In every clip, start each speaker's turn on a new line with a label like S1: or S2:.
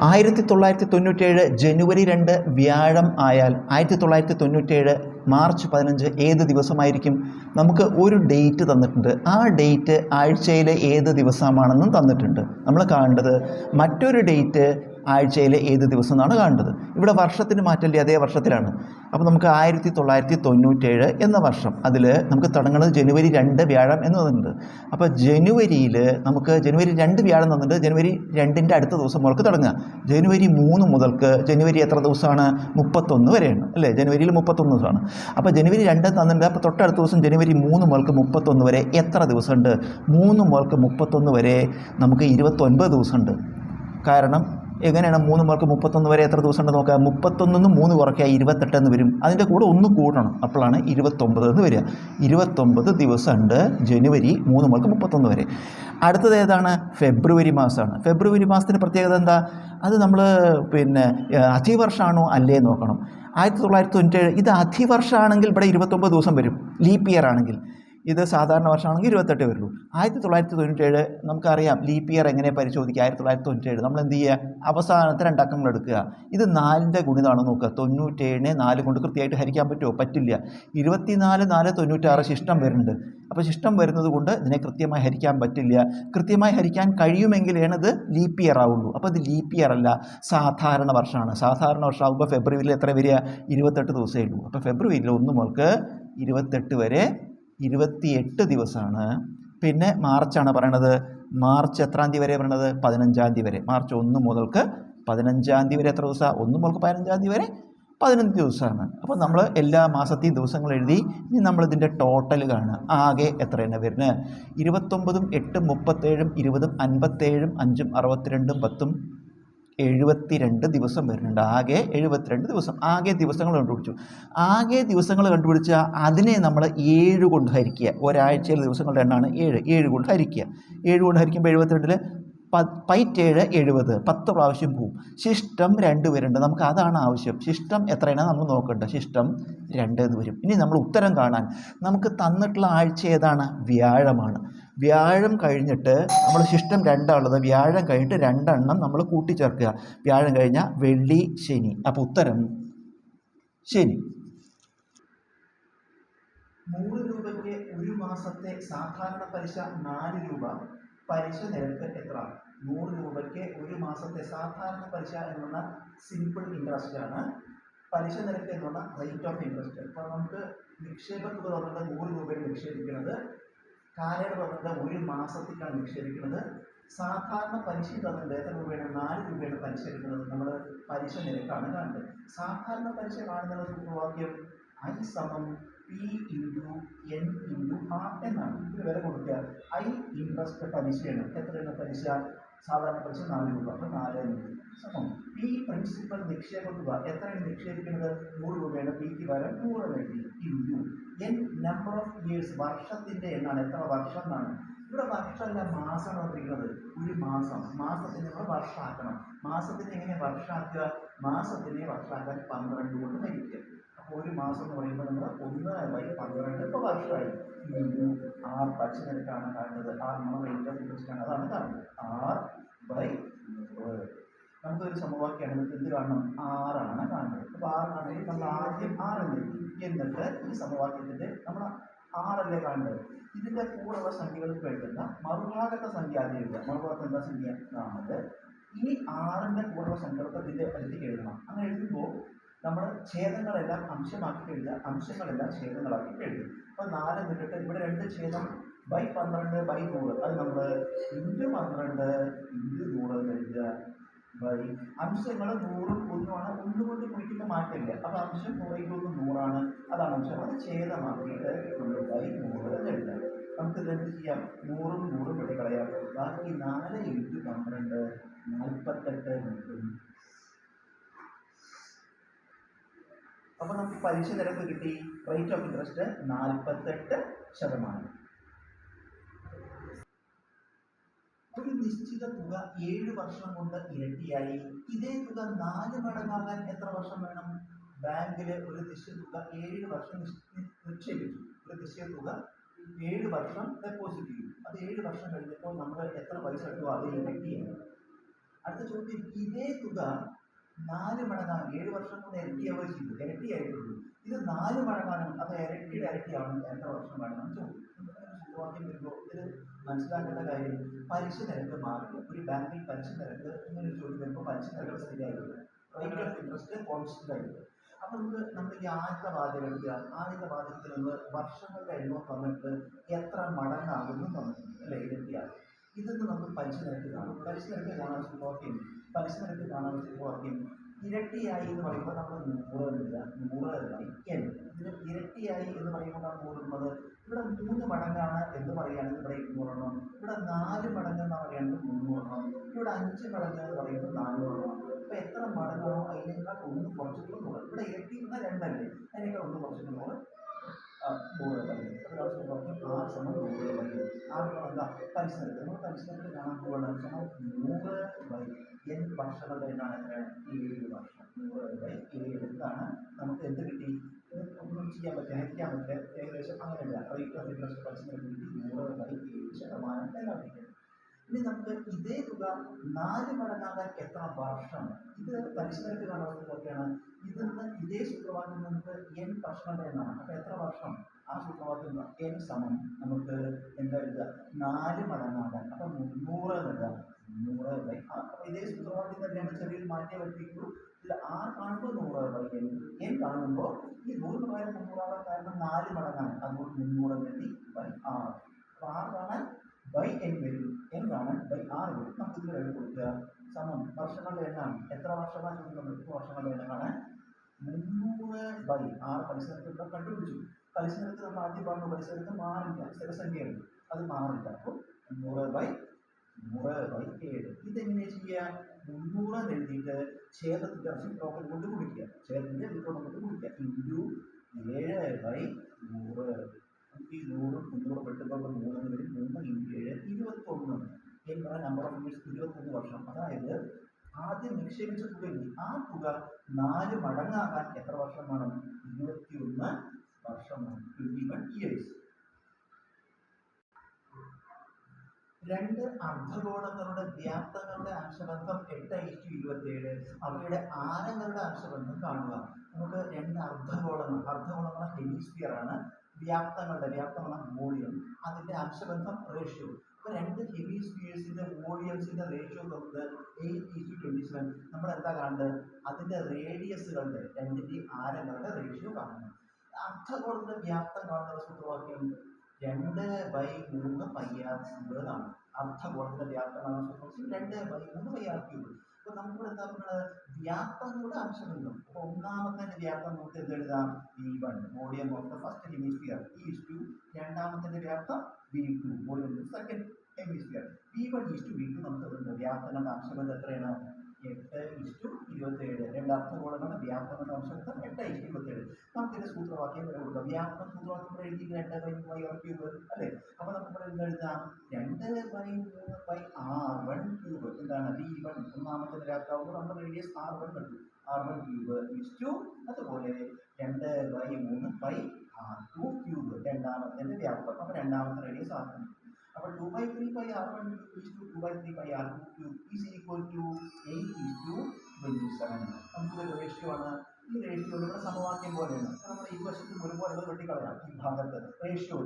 S1: ആയിരത്തി തൊള്ളായിരത്തി തൊണ്ണൂറ്റേഴ് ജനുവരി രണ്ട് വ്യാഴം ആയാൽ ആയിരത്തി തൊള്ളായിരത്തി തൊണ്ണൂറ്റേഴ് മാർച്ച് പതിനഞ്ച് ഏത് ദിവസമായിരിക്കും? നമുക്ക് ഒരു ഡേറ്റ് തന്നിട്ടുണ്ട്. ആ ഡേറ്റ് ആഴ്ചയിലെ ഏത് ദിവസമാണെന്നും തന്നിട്ടുണ്ട്. നമ്മൾ കാണേണ്ടത് മറ്റൊരു ഡേറ്റ് ആഴ്ചയിലെ ഏത് ദിവസം എന്നാണ് കാണേണ്ടത്. ഇവിടെ വർഷത്തിന് മാറ്റമില്ല? അതേ വർഷത്തിലാണ്. അപ്പോൾ നമുക്ക് ആയിരത്തി തൊള്ളായിരത്തി തൊണ്ണൂറ്റേഴ് എന്ന വർഷം. അതിൽ നമുക്ക് തുടങ്ങുന്നത് ജനുവരി രണ്ട് വ്യാഴം എന്ന് തന്നിട്ടുണ്ട് അപ്പോൾ ജനുവരിയിൽ നമുക്ക് ജനുവരി രണ്ട് വ്യാഴം തന്നിട്ട് ജനുവരി രണ്ടിന്റെ അടുത്ത ദിവസം മുതൽക്ക് തുടങ്ങുക. ജനുവരി മൂന്ന് മുതൽക്ക് ജനുവരി എത്ര ദിവസമാണ്? മുപ്പത്തൊന്ന് വരെയാണ്. അല്ലേ? ജനുവരിയിൽ മുപ്പത്തൊന്ന് ദിവസമാണ്. അപ്പോൾ ജനുവരി രണ്ട് തന്നിട്ട് അപ്പോൾ തൊട്ടടുത്ത ദിവസം ജനുവരി മൂന്ന് മുതൽക്ക് മുപ്പത്തൊന്ന് വരെ എത്ര ദിവസമുണ്ട്? മൂന്ന് മുതൽക്ക് മുപ്പത്തൊന്ന് വരെ നമുക്ക് ഇരുപത്തൊൻപത് ദിവസമുണ്ട്. കാരണം എങ്ങനെയാണ് മൂന്ന് മാർക്ക് മുപ്പത്തൊന്ന് വരെ എത്ര ദിവസം ഉണ്ട് നോക്കുക മുപ്പത്തൊന്നിന്ന് മൂന്ന് കുറയ്ക്കുക ഇരുപത്തെട്ട് എന്ന് വരും. അതിന്റെ കൂടെ ഒന്ന് കൂട്ടണം അപ്പോഴാണ് ഇരുപത്തൊമ്പത് എന്ന് വരിക. ഇരുപത്തൊമ്പത് ദിവസമുണ്ട് ജനുവരി മൂന്ന് മാർക്ക് മുപ്പത്തൊന്ന് വരെ. അടുത്തത് ഏതാണ്? ഫെബ്രുവരി മാസമാണ്. ഫെബ്രുവരി മാസത്തിന്റെ പ്രത്യേകത എന്താ? അത് നമ്മൾ പിന്നെ അധിവർഷമാണോ അല്ലേ നോക്കണം. ആയിരത്തി തൊള്ളായിരത്തി തൊണ്ണൂറ്റേഴ് ഇത് അധിവർഷമാണെങ്കിൽ ഇവിടെ ഇരുപത്തൊമ്പത് ദിവസം വരും. ലീപ്പ് ഇയർ ആണെങ്കിൽ ഇത് സാധാരണ വർഷമാണെങ്കിൽ ഇരുപത്തെട്ട് വരുള്ളൂ. ആയിരത്തി തൊള്ളായിരത്തി തൊണ്ണൂറ്റേഴ് നമുക്കറിയാം ലീപ്പ് ഇയർ എങ്ങനെ പരിശോധിക്കുക? ആയിരത്തി തൊള്ളായിരത്തി തൊണ്ണൂറ്റേഴ് നമ്മൾ എന്ത് ചെയ്യുക അവസാനത്തെ രണ്ടക്കങ്ങൾ എടുക്കുക ഇത് നാലിന്റെ ഗുണിതാണോ നോക്കുക. തൊണ്ണൂറ്റേഴിനെ നാല് കൊണ്ട് കൃത്യമായിട്ട് ഹരിക്കാൻ പറ്റുമോ? പറ്റില്ല. ഇരുപത്തിനാല് നാല് തൊണ്ണൂറ്റാറ് ശിഷ്ടം വരുന്നുണ്ട്. അപ്പോൾ ശിഷ്ടം വരുന്നത് കൊണ്ട് ഇതിനെ കൃത്യമായി ഹരിക്കാൻ പറ്റില്ല. കൃത്യമായി ഹരിക്കാൻ കഴിയുമെങ്കിലാണ് ഇത് ലീപ്പ് ഇയർ ആവുള്ളൂ. അപ്പോൾ ഇത് ലീപ്പ് ഇയർ അല്ല സാധാരണ വർഷമാണ്. സാധാരണ വർഷമാകുമ്പോൾ ഫെബ്രുവരിയിൽ എത്ര വരിക? ഇരുപത്തെട്ട് ദിവസമേ ഉള്ളൂ. അപ്പോൾ ഫെബ്രുവരിയിൽ ഒന്ന് മുതൽക്ക് ഇരുപത്തെട്ട് വരെ ഇരുപത്തിയെട്ട് ദിവസമാണ്. പിന്നെ മാർച്ചാണ് പറയണത്. മാർച്ച് എത്രാം തീയതി വരെ പറയണത്? പതിനഞ്ചാം തീയതി വരെ. മാർച്ച് ഒന്ന് മുതൽക്ക് പതിനഞ്ചാം തീയതി വരെ എത്ര ദിവസമാണ് ഒന്ന് മുതൽക്ക് പതിനഞ്ചാം തീയതി വരെ പതിനഞ്ച് ദിവസമാണ്. അപ്പോൾ നമ്മൾ എല്ലാ മാസത്തെയും ദിവസങ്ങൾ എഴുതി ഇനി നമ്മളിതിന്റെ ടോട്ടൽ കാണുക. ആകെ എത്ര എത്രയാണ് വരുന്നത്? ഇരുപത്തൊമ്പതും എട്ടും മുപ്പത്തേഴും ഇരുപതും അൻപത്തേഴും അഞ്ചും അറുപത്തിരണ്ടും പത്തും എഴുപത്തിരണ്ട് ദിവസം വരുന്നുണ്ട്. ആകെ എഴുപത്തിരണ്ട് ദിവസം. ആകെ ദിവസങ്ങൾ കണ്ടുപിടിച്ചു. ആകെ ദിവസങ്ങൾ കണ്ടുപിടിച്ചാൽ അതിനെ നമ്മൾ ഏഴ് കൊണ്ട് ഹരിക്കുക. ഒരാഴ്ചയിലെ ദിവസങ്ങളുടെ എണ്ണമാണ് ഏഴ്. ഏഴ് കൊണ്ട് ഹരിക്കുക. ഏഴ് കൊണ്ട് ഹരിക്കുമ്പോൾ എഴുപത്തിരണ്ടിൽ പൈറ്റേഴ് എഴുപത്. പത്ത് പ്രാവശ്യം പോവും. ശിഷ്ടം രണ്ട് വരുന്നുണ്ട്. നമുക്ക് അതാണ് ആവശ്യം. ശിഷ്ടം എത്രയാണ് നമ്മൾ നോക്കേണ്ടത് ശിഷ്ടം രണ്ട് എന്ന് വരും. ഇനി നമ്മൾ ഉത്തരം കാണാൻ. നമുക്ക് തന്നിട്ടുള്ള ആഴ്ച ഏതാണ്? വ്യാഴമാണ്. വ്യാഴം കഴിഞ്ഞിട്ട് നമ്മൾ ശിഷ്ടം രണ്ടാണുള്ളത്. വ്യാഴം കഴിഞ്ഞിട്ട് രണ്ടെണ്ണം നമ്മൾ കൂട്ടിച്ചേർക്കുക. വ്യാഴം കഴിഞ്ഞാൽ വെള്ളി ശനി. അപ്പോൾ ഉത്തരം ശനി. നൂറ് രൂപയ്ക്ക് ഒരു മാസത്തെ സാധാരണ പലിശ നാല് രൂപ. പലിശ നിരക്ക് എത്ര? നൂറ് രൂപയ്ക്ക് ഒരു മാസത്തെ സാധാരണ പലിശ എന്ന് പറഞ്ഞാൽ സിമ്പിൾ ഇൻട്രസ്റ്റ് ആണ്. പലിശ നിരക്ക് എന്ന് പറഞ്ഞാൽ റേറ്റ് ഓഫ് ഇൻട്രസ്റ്റ് അപ്പോൾ നമുക്ക് നിക്ഷേപ തുക തന്നിട്ട് നൂറ് രൂപയിൽ നിക്ഷേപിക്കുന്നത്. കാലയളവ് പദ്ധതി ഒരു മാസത്തേക്കാണ് നിക്ഷേപിക്കുന്നത്. സാധാരണ പലിശ തന്നിട്ട് എത്ര രൂപയാണ് നാല് രൂപയാണ് പലിശ എടുക്കുന്നത്. നമ്മൾ പലിശ നിരക്കാണ് കാണുന്നത്. സാധാരണ പലിശ കാണുന്ന സൂത്രവാക്യം ഐ സമം P into N into R എന്നാണ്. ഇത് വില കൊടുക്കുക. ഐ ഇൻട്രസ്റ്റ് പലിശയാണ്. എത്രയാണ് പലിശ? സാധാരണ പലിശ നാല് രൂപ. അപ്പോൾ നാല് സമം പി പ്രിൻസിപ്പൽ നിക്ഷേപ തുക. എത്രയാണ് നിക്ഷേപിക്കുന്നത്? നൂറ് രൂപയാണ്. പിക്ക് പകരം നൂറ് വേണ്ടി into N number of years വർഷത്തിന്റെ എണ്ണാണ് എത്ര വർഷം എന്നാണ്. ഇവിടെ വർഷമല്ല മാസമാണ് പറഞ്ഞിരിക്കുന്നത് ഒരു മാസം. മാസത്തിനെ നമ്മൾ വർഷമാക്കണം. മാസത്തിനെ എങ്ങനെ വർഷമാക്കുക? മാസത്തിനെ വർഷമാക്കാൻ പന്ത്രണ്ട് കൊണ്ട് ഹരിക്കുക. അപ്പോൾ ഒരു മാസം എന്ന് പറയുമ്പോൾ നമ്മൾ ഒന്ന് ബൈ പന്ത്രണ്ട് ഇപ്പോൾ വർഷമായി. ആർ പച്ച നിരക്കാണ് കാണുന്നത്. ആർ നമ്മൾ റേറ്റ് ഓഫ് ഇൻട്രസ്റ്റ് ആണ്. അതാണ് കാണുന്നത്. ആർ ബൈ നമുക്കൊരു സമവാക്യമാണ് നമുക്ക് എന്ത് കാണണം. ആറാണ് കാണുന്നത്. അപ്പോൾ ആറാണെങ്കിൽ നമ്മൾ ആദ്യം ആറ് എന്ന് എഴുതി എന്നിട്ട് ഈ സമവാക്യത്തിന്റെ നമ്മൾ ആറല്ലേ കാണുന്നത്? ഇതിന്റെ കൂടെയുള്ള സംഖ്യകൾക്ക് വേണ്ടുന്ന മറുഭാഗത്തെ സംഖ്യ ആദ്യം എഴുതുക. മറുഭാഗത്ത് എന്താ സംഖ്യ? നാല് ഇനി ആറിന്റെ സംഖ്യകൾക്ക് ഇതിന്റെ അടുത്തേക്ക് എഴുതണം. അങ്ങനെ എഴുതുമ്പോൾ നമ്മൾ ഛേദങ്ങളെല്ലാം അംശമാക്കി എഴുതുക. അംശങ്ങളെല്ലാം ഛേദങ്ങളാക്കി എഴുതും അപ്പോൾ നാല് എന്നിട്ട് ഇവിടെ രണ്ട് ഛേദം ബൈ പന്ത്രണ്ട് ബൈ നൂറ്. അത് നമ്മൾ ഇന്റു പന്ത്രണ്ട് ഇന്റു നൂറ് എഴുതുക. ബൈ അംശങ്ങൾ നൂറും ഒന്നുമാണ്. ഒന്നുകൊണ്ട് കുറിക്കുന്ന മാറ്റമില്ല. അപ്പോൾ അംശം കുറയ്ക്കുന്ന നൂറാണ്. അതാണ് അംശം. അത് ഛേദമാക്കിയിട്ട് നൂറ് എഴുതാം. നമുക്ക് ഇത് എന്ത് ചെയ്യാം? നൂറും നൂറും വെട്ടി കളയാം ബാക്കി നാല് ഇന്റു പന്ത്രണ്ട് നാൽപ്പത്തെട്ട് നമുക്ക് പലിശ നിരക്ക് കിട്ടി. റേറ്റ് ഓഫ് ഇൻട്രസ്റ്റ് നാൽപ്പത്തെട്ട് ശതമാനം. ഒരു നിശ്ചിത തുക ഏഴ് വർഷം കൊണ്ട് ഇരട്ടിയായി. ഇതേ തുക നാല് മടങ്ങാകാൻ എത്ര വർഷം വേണം? ബാങ്കിൽ ഒരു നിശ്ചിത തുക ഏഴ് വർഷം നിക്ഷ്- നിക്ഷേപിച്ചു. ഒരു നിശ്ചിത തുക ഏഴ് വർഷം ഡെപ്പോസിറ്റ് ചെയ്തു. അത് ഏഴ് വർഷം കഴിഞ്ഞപ്പോൾ നമ്മൾ എത്ര പൈസ എടുത്തു അത് ഇരട്ടിയായി. അടുത്ത ചോദ്യം ഇതേ തുക നാല് മടങ്ങാണ് ഏഴ് വർഷം കൊണ്ട് ഇരട്ടിയാവുക ചെയ്തു. ഇരട്ടിയായിട്ടുള്ളൂ. ഇത് നാല് മടങ്ങാനും അത് ഇരട്ടിയുടെ ഇരട്ടിയാണ് എത്ര വർഷം വേണമെന്ന് ചോദിക്കും സൂത്രവാക്യം വരുമ്പോൾ ഇത് മനസ്സിലാക്കേണ്ട കാര്യം പലിശ നിരക്ക് മാറില്ല. ഒരു ബാങ്കിൽ പലിശ നിരക്ക് ഇങ്ങനെ ചോദ്യം വരുമ്പോൾ പലിശ നിരക്ക് സ്ഥിരമായിരിക്കും റേറ്റ് ഓഫ് ഇൻട്രസ്റ്റ് കോൺസ്റ്റന്റ് ആയിരിക്കും അപ്പൊ നമുക്ക് നമ്മൾ ഈ ആദ്യത്തെ വാചകം എടുക്കുക. ആദ്യത്തെ വാചകത്തിൽ നിന്ന് വർഷങ്ങളുടെ എണ്ണം തന്നിട്ട് എത്ര മടങ്ങാകുന്നു തന്നിട്ടുണ്ട് അല്ലെ? ഇരട്ടിയാണ് ഇതിന്ന് നമുക്ക് പലിശ നിരക്ക് കാണും. പലിശ നിരക്ക് കാണാൻ സൂത്രവാക്യം പലിശ നിരക്ക് കാണാൻ സൂത്രവാക്യം ഇരട്ടിയായി എന്ന് പറയുമ്പോൾ നമ്മൾ നൂറല്ല നൂറല്ല എൻ ഇതിന് ഇരട്ടിയായി എന്ന് പറയുമ്പോഴാണ് നൂറുള്ളത് ഇവിടെ മൂന്ന് മടങ്ങാണ് എന്ന് പറയുകയാണെങ്കിൽ ഇവിടെ ഇരുന്നൂറെണ്ണം ഇവിടെ നാല് മടങ്ങ് എന്ന് പറയുന്നത് മുന്നൂറെണ്ണം ഇവിടെ അഞ്ച് മടങ്ങ് എന്ന് പറയുന്നത് നാനൂറെണ്ണം അപ്പൊ എത്ര മടങ്ങാണോ അതിനേക്കാൾ ഒന്ന് കുറച്ചിട്ടുള്ള നൂറ് ഇവിടെ ഇരട്ടി എന്നാൽ രണ്ടല്ലേ? അതിനേക്കാൾ ഒന്ന് കുറച്ചിട്ടുള്ള നൂറ് നൂറ് പറഞ്ഞു ആറ് സമം നൂറ് ബൈ ആറ് സമം എന്താ പരിസരത്ത്. നമ്മൾ നിരക്ക് കാണാൻ പോകണം സമയം നൂറ് ബൈ വർഷങ്ങളുടെ എണ്ണാണ് എത്രയാണ് ഏഴ് വർഷം നൂറ് ബൈ നമുക്ക് എന്ത് കിട്ടി ഒന്നും ചെയ്യാൻ പറ്റില്ല ഹരിക്കാൻ പറ്റില്ല ഏകദേശം അങ്ങനെയല്ല റേറ്റ് ഓഫ് ഇൻട്രസ്റ്റ് നിരക്ക് കിട്ടി നൂറ് ബൈ ഏഴ് ശതമാനം എന്നാണ് ഇനി നമുക്ക് ഇതേ തുക നാല് മടങ്ങാകാൻ എത്ര വർഷം ഇത് പരിശ്രമത്തിൽ കാണുന്നതൊക്കെയാണ് ഇതിൽ നിന്ന് ഇതേ സൂത്രവാക്യം നമുക്ക് എൻ വർഷങ്ങളുടെ എണ്ണമാണ് അപ്പൊ എത്ര വർഷം ആ സൂത്രവാക്യം എൻ സമം നമുക്ക് എന്താ എഴുതുക നാല് മടങ്ങാകാൻ അപ്പൊ മുന്നൂറ് എന്നെഴുതാം മുന്നൂറ് ബൈ ആ അപ്പൊ ഇതേ സൂത്രവാക്യം തന്നെയാണ് ചെറിയൊരു മാറ്റം വരുത്തിയിട്ടുള്ളൂ ഇതിൽ ആർ കാണുമ്പോൾ നൂറ് ബൈ എൻ എൻ കാണുമ്പോൾ ഈ നൂറിന് പകരം മുന്നൂറാകാൻ കാരണം നാല് മടങ്ങാണ് അതുകൊണ്ട് മുന്നൂറ് വേണ്ടി ബൈ ആർ അപ്പൊ ആർ കാണാൻ ബൈ എൻ വരും എൻ കാണാൻ ബൈ ആർ വരും നമുക്ക് ഇതിൽ എഴുതി കൊടുക്കുക സമം വർഷങ്ങളുടെ എണ്ണാണ് എത്ര വർഷമാണ് ചോദിക്കുന്നത് എത്ര വർഷങ്ങളുടെ എണ്ണം കാണാൻ മുന്നൂറ് ബൈ ആറ് പരിസരത്ത് ഇവിടെ കണ്ടുപിടിച്ചു പരിസരത്ത് നമ്മൾ ആദ്യം പറഞ്ഞു പരിസരത്ത് മാറില്ല സ്ഥിരസംഖ്യയുണ്ട് അത് മാറില്ല അപ്പോൾ മുന്നൂറ് ബൈ നൂറ് ബൈ ഏഴ്. ഇതെങ്ങനെ ചെയ്യാം? മുന്നൂറ് എഴുതിയിട്ട് ഛേദത്തിന്റെ റെസിപ്രോക്കൽ കൊണ്ട് കുടിക്കുക ഛേദത്തിന്റെ റിപ്രോക്കൽ കൊണ്ട് കുടിക്കുക ഇന്റു ഏഴ് ബൈ നൂറ്. ഈ നൂറും മുന്നൂറ് പെട്ടുമ്പോൾ മൂന്ന് വരും. മൂന്ന് ഇന്റു ഏഴ് ഇരുപത്തൊന്ന് എന്ന് പറഞ്ഞ നമ്പർ ഓഫ് ഇയേഴ്സ് ഇരുപത്തൊന്ന് വർഷം. അതായത് ആദ്യം നിക്ഷേപിച്ച തുകയിൽ ആ തുക നാല് മടങ്ങാകാൻ എത്ര വർഷം വേണം? ഇരുപത്തിയൊന്ന് വർഷം വേണം. ട്വന്റി വൺ ഇയേഴ്സ് രണ്ട് അർദ്ധഗോളങ്ങളുടെ വ്യാപ്തങ്ങളുടെ അംശബന്ധം എട്ട് ഇഷ്ടു ഇരുപത്തിയേഴ്. അവയുടെ ആരങ്ങളുടെ അംശബന്ധം കാണുക. നമുക്ക് രണ്ട് അർദ്ധഗോളങ്ങൾ അർദ്ധഗോളങ്ങളെ ഹെമിസ്ഫിയർ ആണ്. വ്യാപ്തങ്ങളുടെ വ്യാപ്തമാണ് വോളിയം. അതിന്റെ അംശബന്ധം റേഷ്യോ അപ്പോൾ രണ്ട് ഹെമിസ്ഫിയേഴ്സിന്റെ വോളിയംസിന്റെ റേഷ്യോ നമുക്ക് eight is to twenty seven നമ്മൾ എന്താ കാണുന്നത് അതിന്റെ റേഡിയസുകളുടെ രണ്ടിന്റെ ആരങ്ങളുടെ റേഷ്യോ കാണുന്നത് അർദ്ധഗോളത്തിന്റെ വ്യാപ്തം കാണുന്ന സൂത്രവാക്യം രണ്ട് ബൈ മൂന്ന് പൈ ആർ ക്യൂബ് എന്നാണ് അർദ്ധഗോളത്തിന്റെ വ്യാപ്തമാണ്. രണ്ട് ബൈ മൂന്ന് പൈ ആർ ക്യൂബ് അപ്പൊ നമുക്കിവിടെ എന്താ പറയുന്നത് വ്യാപ്തങ്ങളുടെ അംശബന്ധം അപ്പൊ ഒന്നാമത്തെ വ്യാപ്തം നമുക്ക് എന്ത് എഴുതാം? V one volume of the first hemisphere is to രണ്ടാമത്തെ വ്യാപ്തം V two volume second hemisphere V one is to V two നമുക്ക് വ്യാപ്തങ്ങളുടെ അംശബന്ധം എത്രയാണ്? എട്ട് ഇഷ്ടു ഇരുപത്തേഴ്. രണ്ട് അർത്ഥഗോളങ്ങളുടെ വ്യാപ്തങ്ങളുടെ അംശബന്ധം എട്ട് ഇഷ്ടു ഇരുപത്തേഴ്. നമുക്കിന്റെ സൂത്രവാക്യം വരെ കൊടുക്കാം. സൂത്രവാക്യം ഇവിടെ അല്ലേ? അപ്പോൾ അതുപോലെ രണ്ട് ബൈ മൂന്ന് ബൈ ആർ ടു ക്യൂബ് രണ്ടാമത്തെ വ്യാപ്തം അപ്പൊ രണ്ടാമത്തെ റേഡിയസ് ആർ അപ്പോൾ by R one is to two by three by R two cube is equal to eight is to twenty seven നമുക്കൊരു റേഷ്യോ ആണ്. ഈ റേഷ്യോ നമ്മുടെ സമവാക്യം പോലെയാണ്. നമ്മുടെ ഈ വശത്തും ഒരുപോലെ വെട്ടിക്കളയാം. ഈ ഭാഗത്ത് റേഷ്യോ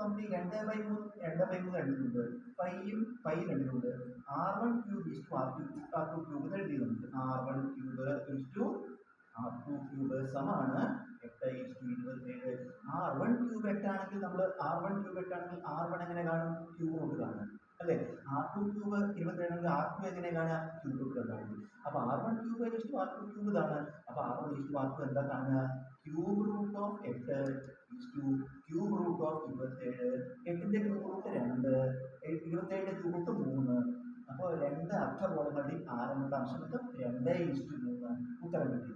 S1: നമുക്ക് ഈ രണ്ട് ബൈ മൂന്ന് രണ്ട് ബൈ മൂന്ന് എഴുതുന്നുണ്ട്. പൈയും pi രണ്ടിലുണ്ട്. R one cube is to R two R two cube എഴുതിയിട്ടുണ്ട്. R one cube is to R two cube സമമാണ് എട്ട് ഈസ് ടു ഇരുപത്തേഴ് ആർ വൺ ക്യൂബ് എട്ടാണെങ്കിൽ നമ്മൾ ആർ വൺ ക്യൂബ് എട്ടാണെങ്കിൽ ആർ വൺ എങ്ങനെ കാണും? ക്യൂബ് കൊണ്ട് കാണും. അല്ലേ? ആർ ടു ക്യൂബ് ഇരുപത്തേഴാണെങ്കിൽ ആർ ടു എങ്ങനെ കാണുക? ക്യൂബ് കൊണ്ട് കാണും. അപ്പോൾ R one cube R two cube ഇതാണ് അപ്പോൾ R one is to R two എന്താ കാണുക? ക്യൂബ് റൂട്ട് ഓഫ് എട്ട് is to cube root of ഇരുപത്തേഴ് എട്ടിന്റെ ക്യൂബ് റൂട്ട് രണ്ട്. ഇരുപത്തേഴിന്റെ ക്യൂബ് റൂട്ട് മൂന്ന്. അപ്പോൾ രണ്ട് അർത്ഥഗോളങ്ങളുടെയും ആരങ്ങളുടെ അംശം രണ്ട് ഈസ് ടു മൂന്ന്. ഉത്തരം കിട്ടി.